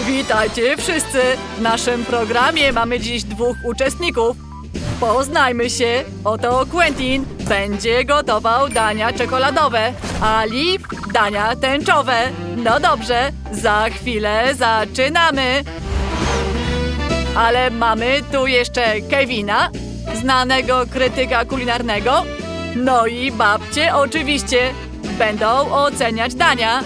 Witajcie wszyscy! W naszym programie mamy dziś dwóch uczestników. Poznajmy się. Oto Quentin będzie gotował dania czekoladowe, a Liv dania tęczowe. No dobrze, za chwilę zaczynamy. Ale mamy tu jeszcze Kevina, znanego krytyka kulinarnego. No i babcie oczywiście będą oceniać dania.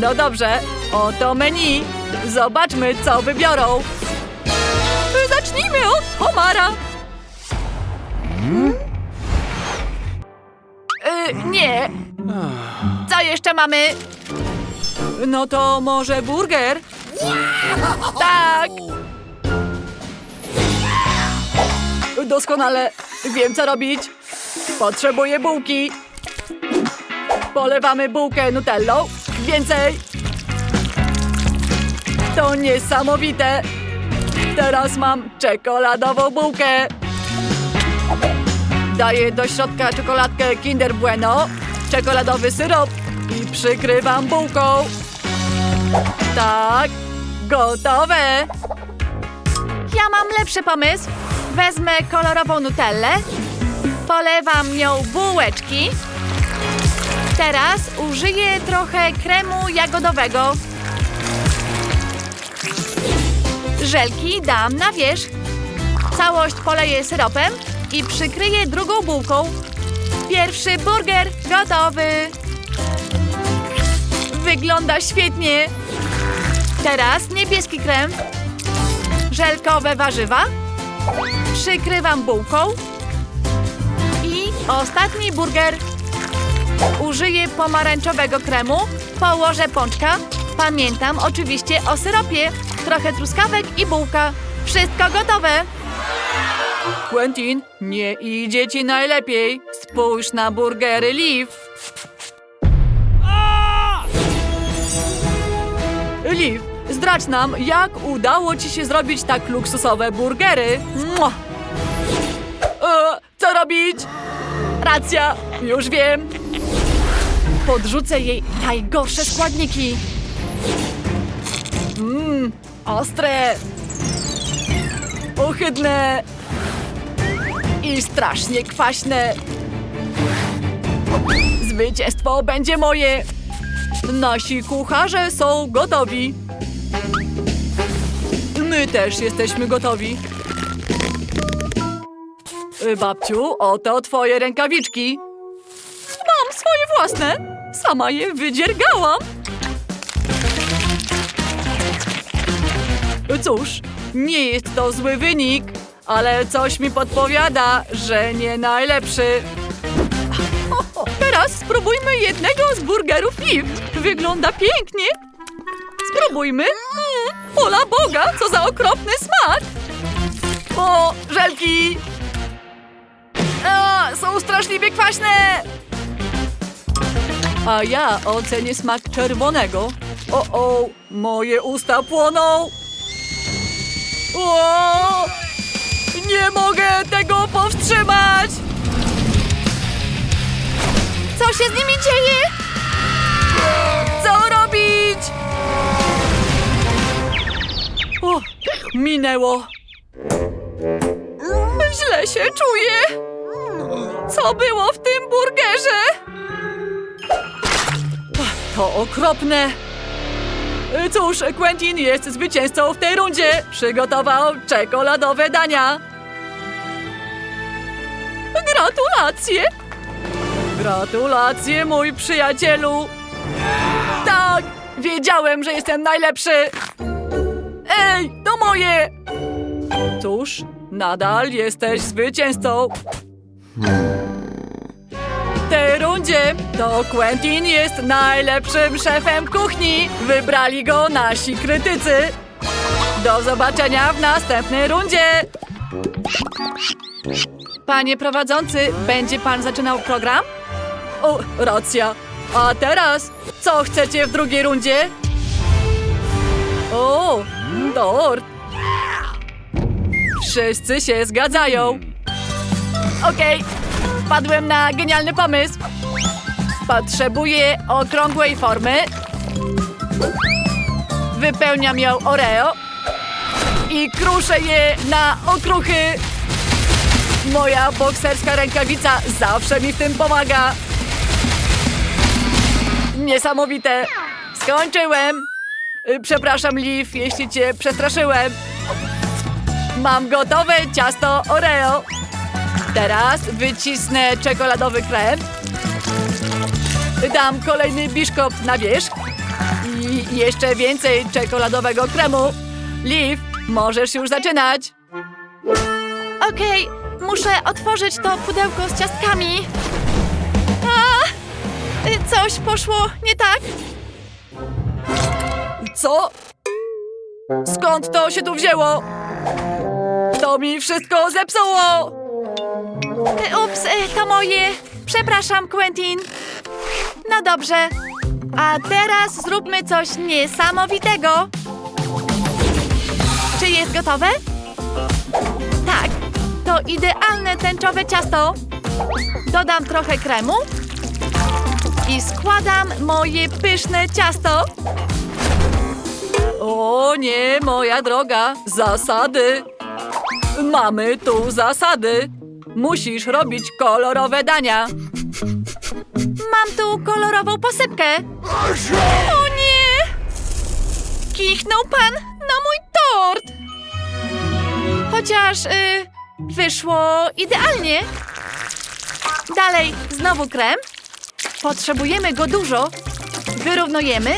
No dobrze, oto menu. Zobaczmy, co wybiorą. Zacznijmy od homara. Y, nie. Co jeszcze mamy? No to może burger? Tak. Doskonale. Wiem, co robić. Potrzebuję bułki. Polewamy bułkę nutellą. Więcej. To niesamowite. Teraz mam czekoladową bułkę. Daję do środka czekoladkę Kinder Bueno, czekoladowy syrop i przykrywam bułką. Tak, gotowe. Ja mam lepszy pomysł. Wezmę kolorową nutellę, polewam nią bułeczki. Teraz użyję trochę kremu jagodowego. Żelki dam na wierzch. Całość poleję syropem i przykryję drugą bułką. Pierwszy burger gotowy. Wygląda świetnie. Teraz niebieski krem żelkowe warzywa. Przykrywam bułką. I ostatni burger. Użyję pomarańczowego kremu. Położę pączka. Pamiętam oczywiście o syropie. Trochę truskawek i bułka. Wszystko gotowe. Quentin, nie idzie ci najlepiej. Spójrz na burgery Liv. Liv, zdradź nam, jak udało ci się zrobić tak luksusowe burgery. E, co robić? Racja, już wiem. Podrzucę jej najgorsze składniki. Mmm, ostre. Ohydne. I strasznie kwaśne. Zwycięstwo będzie moje. Nasi kucharze są gotowi. My też jesteśmy gotowi. Babciu, oto twoje rękawiczki. Mam swoje własne. Sama je wydziergałam. Cóż, nie jest to zły wynik, ale coś mi podpowiada, że nie najlepszy. Teraz spróbujmy jednego z burgerów Liv. Wygląda pięknie. Spróbujmy. Ola Boga, co za okropny smak. O, żelki. Są straszliwie kwaśne. A ja ocenię smak czerwonego. O, o, moje usta płoną. O! Nie mogę tego powstrzymać! Co się z nimi dzieje? Co robić? O, minęło. Źle się czuję. Co było w tym burgerze? To okropne. Cóż, Quentin jest zwycięzcą w tej rundzie. Przygotował czekoladowe dania. Gratulacje! Gratulacje, mój przyjacielu! Tak! Wiedziałem, że jestem najlepszy! Ej, to moje! Cóż, nadal jesteś zwycięzcą. Rundzie to Quentin jest najlepszym szefem kuchni. Wybrali go nasi krytycy. Do zobaczenia w następnej rundzie. Panie prowadzący, będzie pan zaczynał program? O, racja. A teraz, co chcecie w drugiej rundzie? O, tort. Wszyscy się zgadzają. Okej, wpadłem na genialny pomysł. Potrzebuję okrągłej formy. Wypełniam ją Oreo i kruszę je na okruchy. Moja bokserska rękawica zawsze mi w tym pomaga. Niesamowite. Skończyłem. Przepraszam, Liv, jeśli cię przestraszyłem. Mam gotowe ciasto Oreo. Teraz wycisnę czekoladowy krem. Dam kolejny biszkopt na wierzch. I jeszcze więcej czekoladowego kremu. Liv, możesz już zaczynać. Okej, muszę otworzyć to pudełko z ciastkami. A! Y, Coś poszło nie tak. Co? Skąd to się tu wzięło? To mi wszystko zepsuło! Y, Ups, y, to moje. Przepraszam, Quentin. No dobrze. A teraz zróbmy coś niesamowitego. Czy jest gotowe? Tak. To idealne tęczowe ciasto. Dodam trochę kremu. I składam moje pyszne ciasto. O nie, moja droga, zasady. Mamy tu zasady. Musisz robić kolorowe dania. Mam tu kolorową posypkę. O nie! Kichnął pan na mój tort! Chociaż y, wyszło idealnie. Dalej, znowu krem. Potrzebujemy go dużo. Wyrównujemy.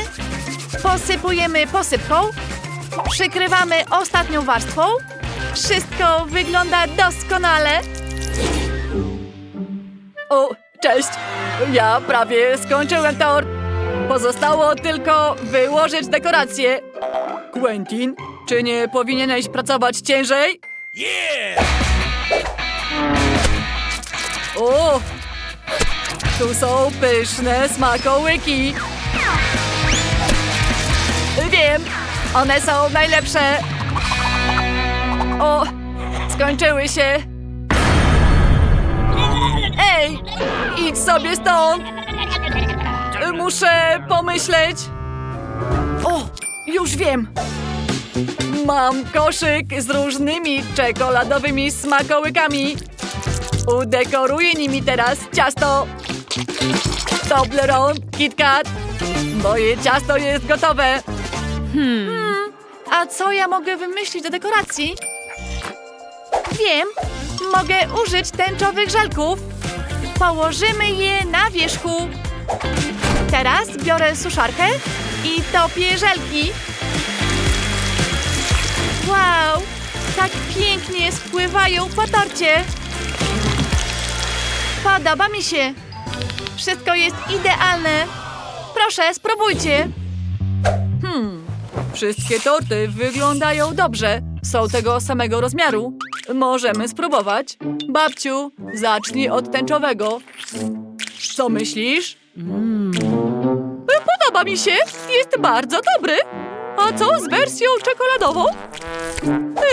Posypujemy posypką. Przykrywamy ostatnią warstwą. Wszystko wygląda doskonale. O, cześć. Ja prawie skończyłem tort. Pozostało tylko wyłożyć dekoracje. Quentin, czy nie powinieneś pracować ciężej? O! Tu są pyszne smakołyki. Wiem, one są najlepsze. O, skończyły się. Idź sobie stąd. Muszę pomyśleć. O, już wiem. Mam koszyk z różnymi czekoladowymi smakołykami. Udekoruję nimi teraz ciasto. Toblerone, KitKat. Moje ciasto jest gotowe. Hmm, A co ja mogę wymyślić do dekoracji? Wiem, mogę użyć tęczowych żelków. Położymy je na wierzchu. Teraz biorę suszarkę i topię żelki. Wow, tak pięknie spływają po torcie. Podoba mi się. Wszystko jest idealne. Proszę, spróbujcie. Hmm, wszystkie torty wyglądają dobrze. Są tego samego rozmiaru. Możemy spróbować. Babciu, zacznij od tęczowego. Co myślisz? Podoba mi się. Jest bardzo dobry. A co z wersją czekoladową?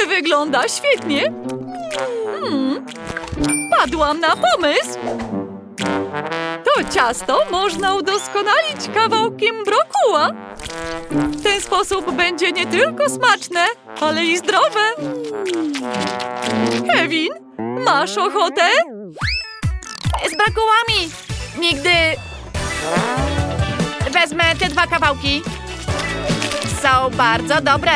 Wygląda świetnie. Hmm, padłam na pomysł. To ciasto można udoskonalić kawałkiem brokuła. W ten sposób będzie nie tylko smaczne, ale i zdrowe. Kevin, masz ochotę? Z brakułami. Nigdy. Wezmę te dwa kawałki. Są bardzo dobre.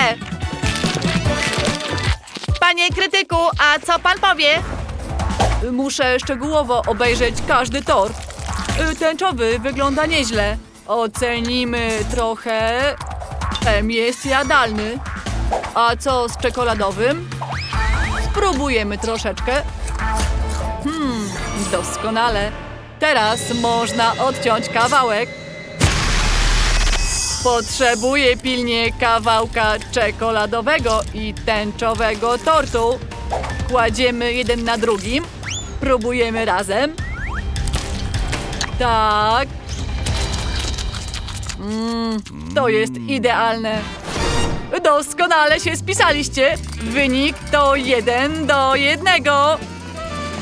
Panie krytyku, a co pan powie? Muszę szczegółowo obejrzeć każdy tort. Y, Tęczowy wygląda nieźle. Ocenimy trochę. Ten jest jadalny. A co z czekoladowym? Spróbujemy troszeczkę. Hmm, doskonale. Teraz można odciąć kawałek. Potrzebuję pilnie kawałka czekoladowego i tęczowego tortu. Kładziemy jeden na drugim. Próbujemy razem. Tak. Mm, to jest idealne. Doskonale się spisaliście. Wynik to jeden do jednego.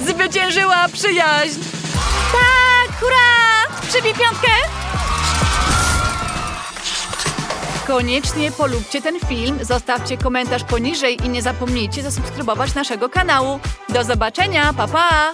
Zwyciężyła przyjaźń. Tak, hurra! Przybij piątkę. Koniecznie polubcie ten film, zostawcie komentarz poniżej i nie zapomnijcie zasubskrybować naszego kanału. Do zobaczenia, pa pa!